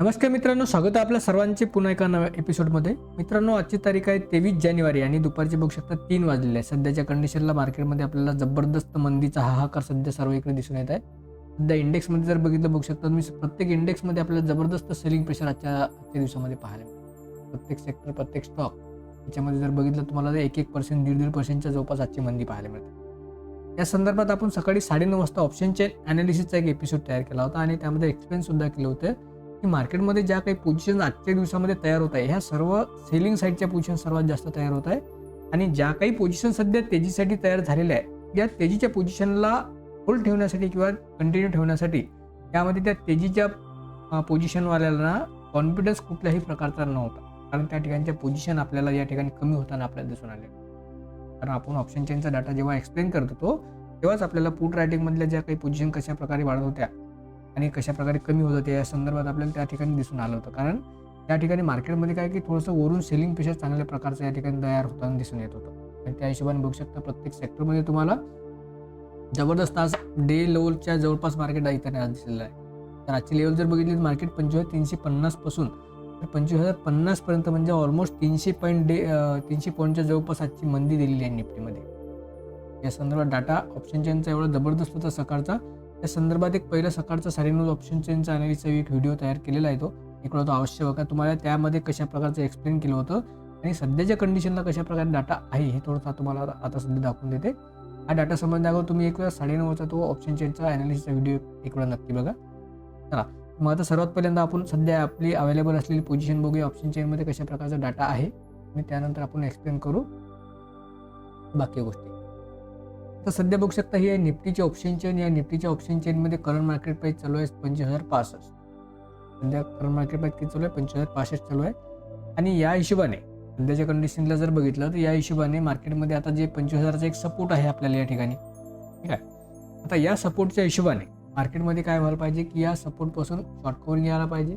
नमस्कार मित्रांनो स्वागत आहे आपल्या सर्वांचे पुन्हा एका नव्या एपिसोडमध्ये मित्रांनो आजची तारीख आहे तेवीस जानेवारी आणि दुपारचे बघू शकता तीन वाजलेले आहे. सध्याच्या कंडिशनला मार्केटमध्ये आपल्याला जबरदस्त मंदीचा हाहाकार सध्या सर्व इकडे दिसून येत आहे. सध्या इंडेक्समध्ये जर बघितलं बघू शकता तुम्ही प्रत्येक इंडेक्समध्ये आपल्याला जबरदस्त सेलिंग प्रेशर आजच्या आजच्या दिवसामध्ये पाहायला मिळतं. प्रत्येक सेक्टर प्रत्येक स्टॉक याच्यामध्ये जर बघितलं तुम्हाला एक एक पर्सेंट दीड दीड पर्सेंटच्या जवळपास आजची मंदी पाहायला मिळते. या संदर्भात आपण सकाळी साडेनऊ वाजता ऑप्शनचे अनालिसिसचा एक एपिसोड तयार केला होता आणि त्यामध्ये एक्सप्लेन सुद्धा केलं होतं. की मार्केटमध्ये ज्या काही पोझिशन आजच्या दिवसामध्ये तयार होत आहे ह्या सर्व सेलिंग साईडच्या पोझिशन सर्वात जास्त तयार होत आहे. आणि ज्या काही पोझिशन सध्या तेजीसाठी तयार झालेल्या आहे या तेजीच्या पोझिशनला होल्ड ठेवण्यासाठी किंवा कंटिन्यू ठेवण्यासाठी त्यामध्ये त्या तेजीच्या पोझिशनवाल्याला कॉन्फिडन्स कुठल्याही प्रकारचा नव्हता कारण त्या ठिकाणच्या पोझिशन आपल्याला या ठिकाणी कमी होताना आपल्याला दिसून आले कारण आपण ऑप्शन चेनचा डाटा जेव्हा एक्सप्लेन करत होतो तेव्हाच आपल्याला पुट रायटिंगमधल्या ज्या काही पोझिशन कशा प्रकारे वाढत होत्या आणि कशा प्रकारे कमी होत होते या संदर्भात आपल्याला त्या ठिकाणी दिसून आलं होतं. कारण त्या ठिकाणी मार्केटमध्ये काय की थोडंसं वरून सेलिंग प्रेशर चांगल्या प्रकारचं या ठिकाणी तयार होताना दिसून येत होतं. आणि त्या हिशोबाने बघू शकता प्रत्येक सेक्टरमध्ये तुम्हाला जबरदस्त आज डे लेवलच्या जवळपास मार्केट इथं आज दिसलेलं आहे. तर आजची लेवल जर बघितली तर मार्केट पंचवीस तीनशे पन्नासपासून तर पंचवीस हजार पन्नासपर्यंत म्हणजे ऑलमोस्ट तीनशे पॉईंट डे तीनशे पॉईंटच्या जवळपास आजची मंदी दिलेली आहे निफ्टीमध्ये. या संदर्भात डाटा ऑप्शन चेनचा एवढा जबरदस्त होता सकाळचा त्या संदर्भात एक पहिला सकाळचा साडेनऊ ऑप्शन चेंज अनालिसचा एक व्हिडिओ तयार केलेला आहे तो. इकडं तो अवश्य बघा तुम्हाला त्यामध्ये कशा प्रकारचं एक्सप्लेन केलं होतं? आणि सध्याच्या कंडिशनला कशा प्रकारे डाटा आहे हे थोडंसं तुम्हाला आता- सध्या दाखवून देते. हा डाटा समजण्यावर तुम्ही एक वेळा साडेनऊचा तो ऑप्शन चेंजचा अनालिसिसचा व्हिडिओ एक वेळा नक्की बघा. चला मग आता सर्वात पहिल्यांदा आपण सध्या आपली अवेलेबल असलेली पोझिशन बघूया. ऑप्शन चेनमध्ये कशा प्रकारचा डाटा आहे? आणि त्यानंतर आपण एक्सप्लेन करू बाकी गोष्टी. तर सध्या बघू शकता ही आहे निफ्टीची ऑप्शन चेन या निफ्टीच्या ऑप्शन चेनमध्ये करंट मार्केट प्राईस चालू आहे पंचवीस हजार पासष्ट सध्या करंट मार्केट प्राईस किती चालू आहे? पंचवीस हजार पासष्ट चालू आहे. आणि या हिशोबाने सध्याच्या कंडिशनला जर बघितलं तर या हिशोबाने मार्केटमध्ये आता जे पंचवीस हजाराचा एक सपोर्ट आहे आपल्याला या ठिकाणी. ठीक आहे? आता या सपोर्टच्या हिशोबाने मार्केटमध्ये काय व्हायला पाहिजे? की या सपोर्टपासून शॉर्ट कव्हरिंग यायला पाहिजे.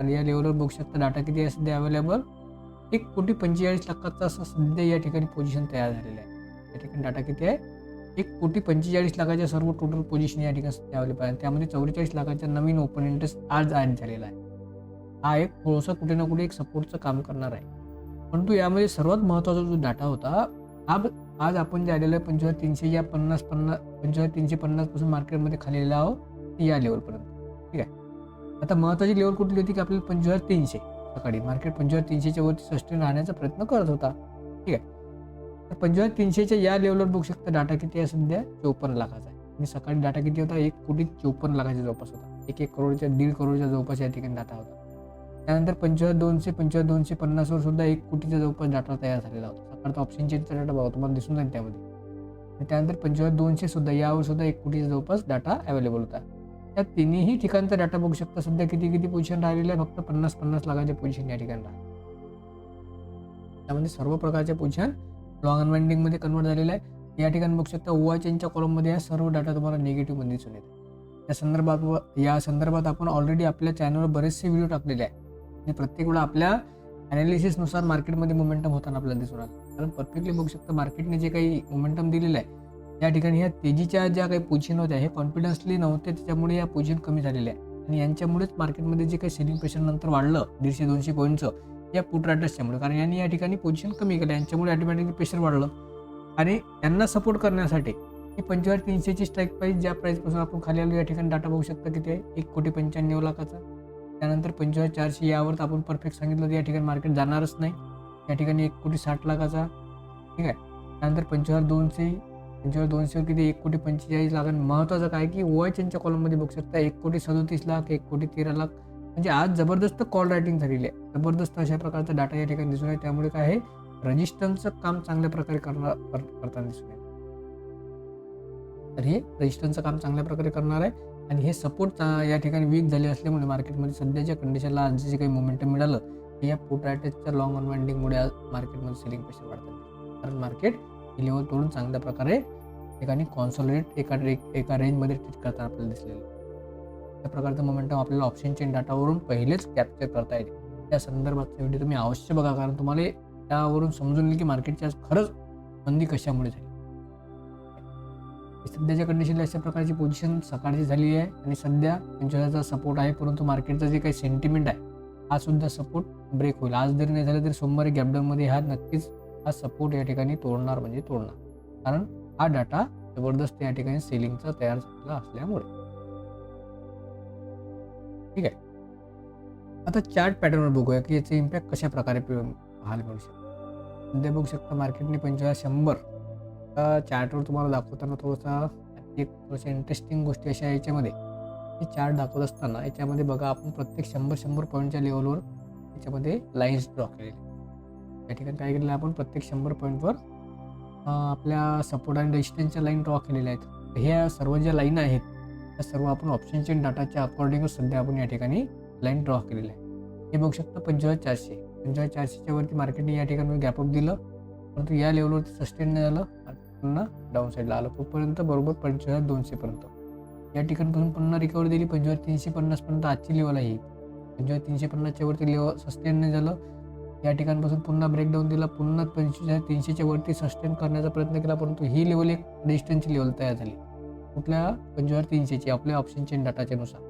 आणि या लेवलवर बघू शकता डाटा किती आहे सध्या अवेलेबल एक कोटी पंचेचाळीस लाखाचा असं सध्या या ठिकाणी पोझिशन तयार झालेलं आहे. या ठिकाणी डाटा किती आहे? एक कोटी पंचेचाळीस लाखाच्या सर्व टोटल पोझिशन या ठिकाणी सध्या अवेलेबल आहे त्यामध्ये चौवेचाळीस लाखाच्या नवीन ओपन इंटरेस्ट आज ॲड झालेला आहे. हा एक थोडासा कुठे ना कुठे एक सपोर्टचं काम करणार आहे. परंतु यामध्ये सर्वात महत्त्वाचा जो डाटा होता हा आज आपण जे आलेलं आहे पंचवीस तीनशे या पन्नास पन्नास पंचवीस तीनशे पन्नासपासून मार्केटमध्ये खालेला आलेला आहोत या लेवलपर्यंत ठीक आहे? आता महत्त्वाची लेवल कुठली होती की आपल्याला पंचवीस तीनशे सकाळी. मार्केट पंचवीस तीनशेच्या वरती सस्टेन राहण्याचा प्रयत्न करत होता. ठीक आहे? तर पंचवीस तीनशेच्या या लेवलवर बघू शकता डाटा किती आहे सध्या? चौपन्न लाखाचा आहे. आणि सकाळी डाटा किती होता? एक कोटी चौपन्न लाखाच्या जवळपास होता. एक एक करोडच्या दीड करोडच्या जवळपास या ठिकाणी डाटा होता. त्यानंतर पंचवीस दोनशे पंचवीस दोनशे पन्नासवर सुद्धा एक कोटीच्या जवळपास डाटा तयार झालेला होता. सकाळचा ऑप्शन चेंजचा डाटा बघा तुम्हाला दिसून जाईल त्यामध्ये. आणि त्यानंतर पंचवीस दोनशे सुद्धा यावर सुद्धा एक कोटीच्या जवळपास डाटा अवेलेबल होता. त्या तिन्ही ठिकाणचा डाटा बघू शकता सध्या किती किती पोझिशन राहिलेलं आहे फक्त पन्नास पन्नास लाखाच्या पोझिशन या ठिकाणी राहिले त्यामध्ये सर्व प्रकारच्या पोझिशन लॉंग अनवाइंडिंगमध्ये कन्वर्ट झालेलं आहे. या ठिकाणी बघू शकता ओवा चेनच्या कॉलममध्ये या सर्व डाटा तुम्हाला निगेटिव्हमध्ये दिसून येतो या संदर्भात व या संदर्भात आपण ऑलरेडी आपल्या चॅनलवर बरेचसे व्हिडिओ टाकलेले आहे आणि प्रत्येक वेळा आपल्या अनालिसिसनुसार मार्केटमध्ये मोमेंटम होताना आपल्याला दिसून आलं. कारण परफेक्टली बघू शकता मार्केटने जे काही मोमेंटम दिलेलं आहे या ठिकाणी ह्या तेजीच्या ज्या काही पोझिशन होत्या हे कॉन्फिडन्सली नव्हते त्याच्यामुळे या पोझिशन कमी झालेल्या आहे आणि यांच्यामुळेच मार्केटमध्ये जे काही सेलिंग प्रेशर नंतर वाढलं दीडशे दोनशे पॉईंटचं या पुट रायटर्सच्यामुळे कारण यांनी या ठिकाणी पोझिशन कमी केलं. यांच्यामुळे ॲटोमॅटिकली प्रेशर वाढलं. आणि त्यांना सपोर्ट करण्यासाठी ही पंचवीस तीनशेची स्ट्राईक प्राईस ज्या प्राईसपासून आपण खाली आलो या ठिकाणी डाटा बघू शकता किती आहे एक कोटी पंच्याण्णव लाखाचा. त्यानंतर पंचवीस चारशे यावर तर आपण परफेक्ट सांगितलं तर या ठिकाणी मार्केट जाणारच नाही. या ठिकाणी एक कोटी साठ लाखाचा. ठीक आहे. त्यानंतर पंचवीस दोनशे पंचवीस दोनशेवर किती? एक कोटी पंचेचाळीस लाख. आणि महत्त्वाचं काय की ओआयचनच्या कॉलममध्ये बघू शकता एक कोटी सदोतीस लाख एक कोटी तेरा लाख. म्हणजे आज जबरदस्त कॉल रायटिंग झालेली आहे. जबरदस्त अशा प्रकारचा डाटा या ठिकाणी दिसून आहे. त्यामुळे काय आहे? रजिस्टन्सचं काम चांगल्या प्रकारे करणार कर- करताना दिसून आहे तर हे रजिस्टन्सचं काम चांगल्या प्रकारे करणार आहे. आणि हे सपोर्ट या ठिकाणी वीक झाले असल्यामुळे मार्केटमध्ये सध्याच्या कंडिशनला आज जे काही मोमेंटम मिळालं हे या पोटरायटेजच्या लॉंग अनवाइंडिंगमुळे आज मार्केटमध्ये सेलिंग पैसे वाढतात. कारण मार्केट ही लेवल तोडून चांगल्या प्रकारे ठिकाणी कॉन्सॉलिडेट एका रे एका रेंजमध्ये ट्रीट करताना आपल्याला दिसलेलं त्या प्रकारचं मोमेंटम आपल्याला ऑप्शन चेन डाटावरून पहिलेच कॅप्चर करता येते त्या संदर्भातचा व्हिडिओ तुम्ही अवश्य बघा कारण तुम्हाला त्यावरून समजून येईल की मार्केटची आज खरंच मंदी कशामुळे झाली. सध्याच्या कंडिशनला अशा प्रकारची पोझिशन सकाळची झाली आहे आणि सध्या पंचवीसचा सपोर्ट आहे परंतु मार्केटचा जे काही सेंटिमेंट आहे हा सुद्धा सपोर्ट ब्रेक होईल. आज जरी नाही झालं तरी सोमवारी गॅपडाऊनमध्ये हा नक्कीच हा सपोर्ट या ठिकाणी तोडणार म्हणजे तोडणार. कारण हा डाटा जबरदस्त या ठिकाणी सेलिंगचा तयार झालेला असल्यामुळे. ठीक आहे? आता चार्ट पॅटर्नवर बघूया की याचे इम्पॅक्ट कशा प्रकारे पाहायला मिळू शकतो. सध्या बघू शकता मार्केटने पंचवीस शंभर. चार्टवर तुम्हाला दाखवताना थोडासा एक थोडंसं इंटरेस्टिंग गोष्टी अशा याच्यामध्ये. हे चार्ट दाखवत असताना याच्यामध्ये बघा आपण प्रत्येक शंभर शंभर पॉईंटच्या लेवलवर याच्यामध्ये लाईन्स ड्रॉ केलेले या ठिकाणी काय केलेलं आहे आपण प्रत्येक शंभर पॉईंटवर आपल्या सपोर्ट आणि रेजिस्टन्सच्या लाईन ड्रॉ केलेल्या आहेत. ह्या सर्व ज्या लाईन आहेत त्या सर्व आपण ऑप्शनच्या डाटाच्या अकॉर्डिंग सध्या आपण या ठिकाणी लाईन ड्रॉ केलेली आहे. हे बघू शकता पंचेचाळीस चारशे. पंचेचाळीस चारशेच्या वरती मार्केटने या ठिकाणी गॅपअप दिलं. परंतु या लेवलवरती सस्टेन नाही झालं. पुन्हा डाऊन साईडला आलं. कुठपर्यंत बरोबर पंचेचाळीस दोनशेपर्यंत या ठिकाणपासून पुन्हा रिकवर दिली. पंचेचाळीस तीनशे पन्नासपर्यंत आजची लेवल आहे ही. पंचेचाळीस तीनशे पन्नासच्या वरती लेवल सस्टेन नाही झालं. या ठिकाणपासून पुन्हा ब्रेकडाऊन दिला. पुन्हा पंचेचाळीस तीनशेच्या वरती सस्टेन करण्याचा प्रयत्न केला. परंतु ही लेवल एक डिस्टन्सची लेवल तयार झाली. कुठल्या? पंचेचाळीस तीनशेची. आपल्या ऑप्शन चेन डाटाच्यानुसार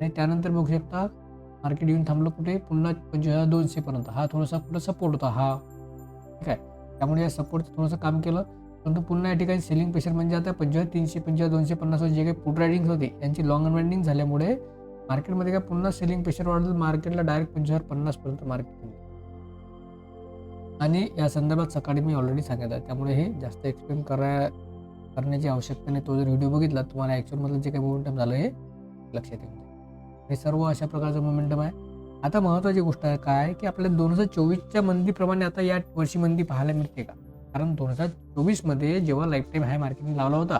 आणि त्यानंतर बघू शकता मार्केट येऊन थांबलं कुठे? पुन्हा पंचवीस हजार दोनशेपर्यंत. हा थोडासा कुठं सपोर्ट होता? हा. ठीक आहे. त्यामुळे या सपोर्टचं थोडंसं काम केलं. परंतु पुन्हा या ठिकाणी सेलिंग प्रेशर म्हणजे आता पंचवीस तीनशे पंचवीस दोनशे पन्नास जे काही पुट रायडिंग होते यांची लॉंग अनवाइंडिंग झाल्यामुळे मार्केटमध्ये काय पुन्हा सेलिंग प्रेशर वाढलं. मार्केटला डायरेक्ट पंचवीस पन्नासपर्यंत मार्केट आणि या संदर्भात सकाळी मी ऑलरेडी सांगितलं. आहे त्यामुळे हे जास्त एक्सप्लेन करा करण्याची आवश्यकता नाही. तो जर व्हिडिओ बघितला तुम्हाला ॲक्च्युअलमधलं जे काही मोमेंटम झालं हे लक्षात येईल हे सर्व अशा प्रकारचं मोमेंटम आहे. आता महत्त्वाची गोष्ट आहे काय? की आपल्याला दोन हजार चोवीसच्या मंदीप्रमाणे आता या वर्षी मंदी पाहायला मिळते का? कारण दोन हजार चोवीसमध्ये जेव्हा लाईफ टाईम हाय मार्केटने लावला होता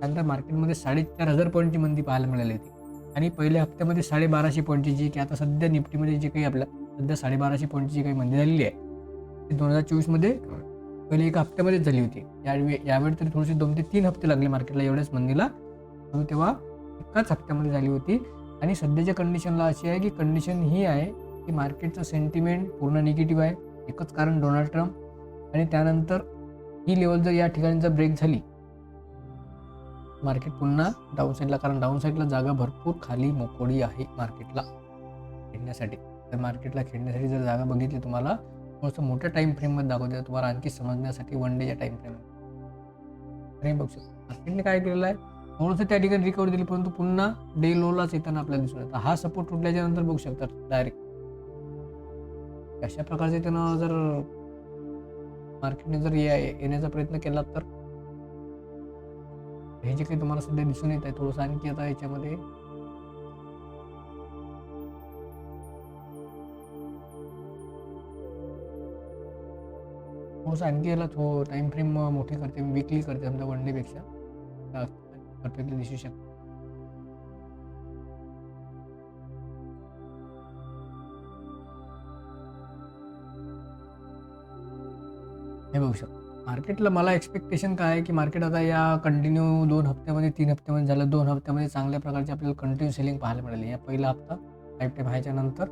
त्यानंतर मार्केटमध्ये साडेचार हजार पॉईंटची मंदी पाहायला मिळाली होती. आणि पहिल्या हप्त्यामध्ये साडेबाराशे पॉईंटची जी की आता सध्या निफ्टीमध्ये जे काही आपल्या सध्या साडेबाराशे पॉईंटची जी काही मंदी झालेली आहे ती दोन हजार चोवीसमध्ये पहिले एका हप्त्यामध्येच झाली होती. यावेळी यावेळी तरी थोडेसे दोन ते तीन हप्ते लागले मार्केटला एवढ्याच मंदीला. तेव्हा एकाच हप्त्यामध्ये झाली होती. आणि सध्याच्या कंडिशनला अशी आहे की कंडिशन ही आहे की मार्केटचं सेंटिमेंट पूर्ण निगेटिव्ह आहे. एकच कारण डोनाल्ड ट्रम्प आणि त्यानंतर ही लेवल जर या ठिकाणी जर ब्रेक झाली मार्केट पुन्हा डाऊन साईडला कारण डाऊन साईडला जागा भरपूर खाली मोकोडी आहे मार्केटला खेळण्यासाठी. तर मार्केटला खेळण्यासाठी जर जागा बघितली तुम्हाला थोडंसं मोठ्या टाईम फ्रेममध्ये दाखवते तुम्हाला आणखी समजण्यासाठी वन डेच्या टाईम फ्रेम आणि बघू शकतो. मार्केटने काय केलेलं आहे? थोडंसं त्या ठिकाणी रिकवर दिली परंतु पुन्हा डे लोलाच येताना आपल्याला दिसून येतं. हा सपोर्ट तुटल्याच्या नंतर बघू शकतात डायरेक्ट अशा प्रकारचे त्यांना जर मार्केटने जर येण्याचा प्रयत्न केला तर? हे जे काही तुम्हाला सध्या दिसून येत आहे थोडंसं आणखी आता याच्यामध्ये. थोडंसं आणखी याला थो टाइम फ्रेम मोठी करते विकली करते समजा वन डेपेक्षा परफेक्टली दिसू शकतो हे बघू शकतो. मार्केटला मला एक्सपेक्टेशन काय आहे की मार्केट आता या कंटिन्यू दोन हप्त्यामध्ये तीन हप्त्यामध्ये झालं दोन हप्त्यामध्ये चांगल्या प्रकारची आपल्याला कंटिन्यू सेलिंग पाहायला मिळाली. या पहिला हप्ता लाईफ टाईम व्हायच्या नंतर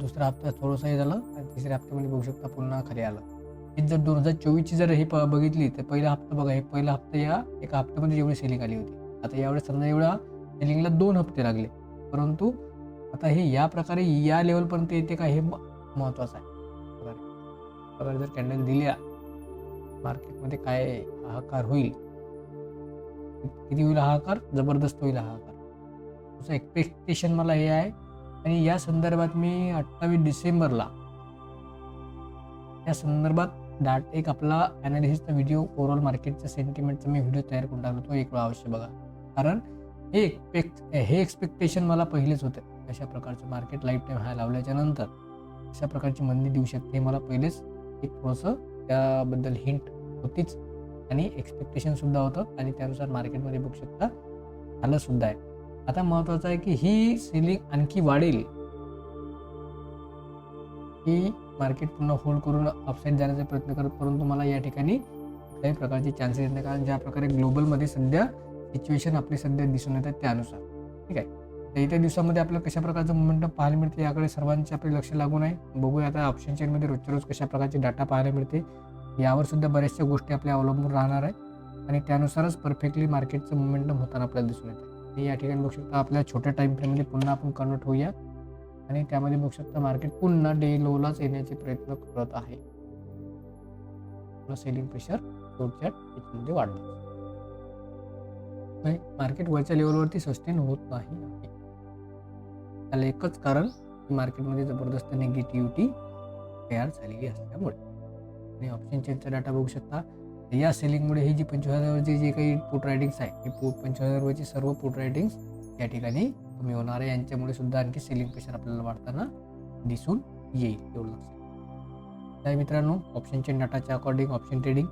दुसरा हप्ता थोडंसं झालं आणि तिसऱ्या हप्त्यामध्ये बघू शकता पुन्हा खाली आलं. ही जर दोन हजार चोवीसची जर हे प बघितली तर पहिला हप्ता बघा हे पहिला हप्ता या एका हप्त्यामध्ये एवढी सेलिंग आली होती. आता यावेळेस समजा एवढा सेलिंगला दोन हप्ते लागले. परंतु आता हे या प्रकारे या लेवलपर्यंत येते का हे म- महत्त्वाचं आहे. प्रकारे प्रकारे जर कॅन्डल दिल्या मार्केटमध्ये काय हाहाकार होईल? किती होईल हाहाकार? जबरदस्त होईल हाहाकार. तसं एक्सपेक्टेशन मला हे आहे. आणि या संदर्भात मी अठ्ठावीस डिसेंबरला या संदर्भात दॅट एक आपला ॲनालिसिसचा व्हिडिओ ओव्हरऑल मार्केटच्या सेंटिमेंटचा मी व्हिडिओ तयार करून टाकला तो एक वेळा अवश्य बघा. कारण हे एक्सपेक्ट हे एक्सपेक्टेशन मला पहिलेच होतं. अशा प्रकारचं मार्केट लाईफ टाईम हाय लावल्याच्या नंतर अशा प्रकारची मंदी देऊ शकते हे मला पहिलेच एक थोडंसं त्याबद्दल हिंट होतीच. आणि एक्सपेक्टेशनसुद्धा होतं आणि त्यानुसार मार्केटमध्ये बघू शकता आलंसुद्धा आहे. आता महत्त्वाचं आहे की ही सेलिंग आणखी वाढेल. ही मार्केट पुन्हा होल्ड करून अपसाईड जाण्याचा प्रयत्न करत परंतु मला या ठिकाणी काही प्रकारचे चान्सेस येत नाही कारण ज्या प्रकारे ग्लोबलमध्ये सध्या सिच्युएशन आपली सध्या दिसून येतात त्यानुसार. ठीक आहे? तर येत्या दिवसामध्ये आपल्याला कशा प्रकारचं मुवमेंट पाहायला मिळते याकडे सर्वांचे आपले लक्ष लागून आहे. बघूया आता ऑप्शन चेनमध्ये रोजच्या रोज कशा प्रकारचे डाटा पाहायला मिळते. यावर सुद्धा बऱ्याचशा गोष्टी आपल्या अवलंबून राहणार आहे आणि त्यानुसारच परफेक्टली मार्केटचं मोमेंटम होताना आपल्याला दिसून येतं या ठिकाणी बघू शकता आपल्या छोट्या टाईम फ्रेममध्ये पुन्हा आपण कन्वर्ट होऊया. आणि त्यामध्ये बघू शकता मार्केट पुन्हा डे लोलाच येण्याचे प्रयत्न करत आहे. सेलिंग प्रेशर शेवटच्या याच्यामध्ये वाढलं. नाही मार्केट वरच्या लेवलवरती सस्टेन होत नाही त्याला एकच कारण मार्केटमध्ये जबरदस्त निगेटिव्हिटी तयार झालेली असल्यामुळे. आणि ऑप्शन चेनचा डाटा बघू शकता. या सेलिंगमुळे ही जी पंचवीस हजारवरची जे काही पुट रायडिंग्स आहे ही पू पंचवीस हजारवरची सर्व पुट रायडिंग्स या ठिकाणी कमी होणार आहे. यांच्यामुळे सुद्धा आणखी सेलिंग प्रेशर आपल्याला वाढताना दिसून येईल एवढं लक्षात तर मित्रांनो option chain डाटाच्या according option trading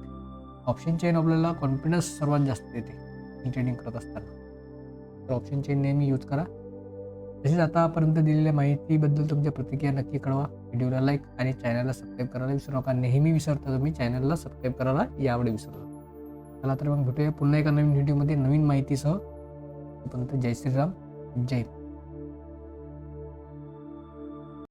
option chain आपल्याला कॉन्फिडन्स सर्वात जास्त देते ट्रेडिंग करत असताना. तर ऑप्शन चेन नेहमी यूज करा. तसेच आतापर्यंत दिलेल्या माहितीबद्दल तुमच्या प्रतिक्रिया नक्की कळवा. व्हिडिओला लाईक आणि चॅनलला सबस्क्राईब करायला विसरू नका. नेहमी विसरता तुम्ही चॅनलला सबस्क्राईब करायला यावेळी विसरू नका. चला तर मग भेटूया पुन्हा एका नवीन व्हिडिओमध्ये नवीन माहितीसह. तोपर्यंत जय श्रीराम. जय